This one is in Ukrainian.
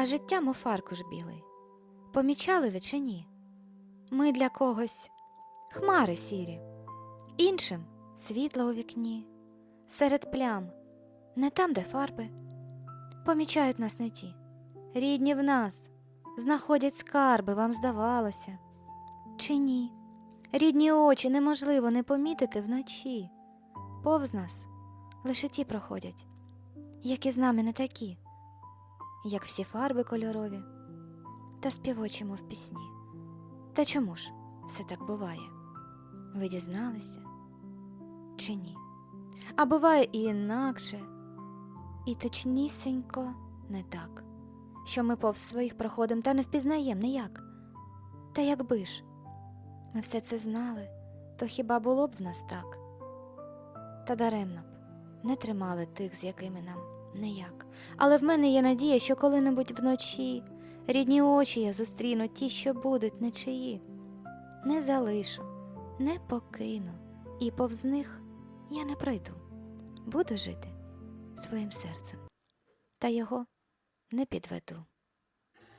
а життя мов фаркуш білий. Помічали ви чи ні? Ми для когось хмари сірі, іншим світло у вікні, серед плям, не там, де фарби. Помічають нас не ті. Рідні в нас знаходять скарби, вам здавалося. Чи ні? Рідні очі неможливо не помітити вночі. Повз нас лише ті проходять, які з нами не такі, як всі фарби кольорові, та співочі, мов пісні. Та чому ж все так буває? Ви дізналися чи ні? А буває і інакше, і точнісінько не так, що ми повз своїх проходим та не впізнаєм ніяк. Та якби ж ми все це знали, то хіба було б в нас так? Та даремно б не тримали тих, з якими нам ніяк. Але в мене є надія, що коли-небудь вночі рідні очі я зустріну ті, що будуть нечиї. Не залишу, не покину, і повз них я не пройду. Буду жити своїм серцем, та його не підведу.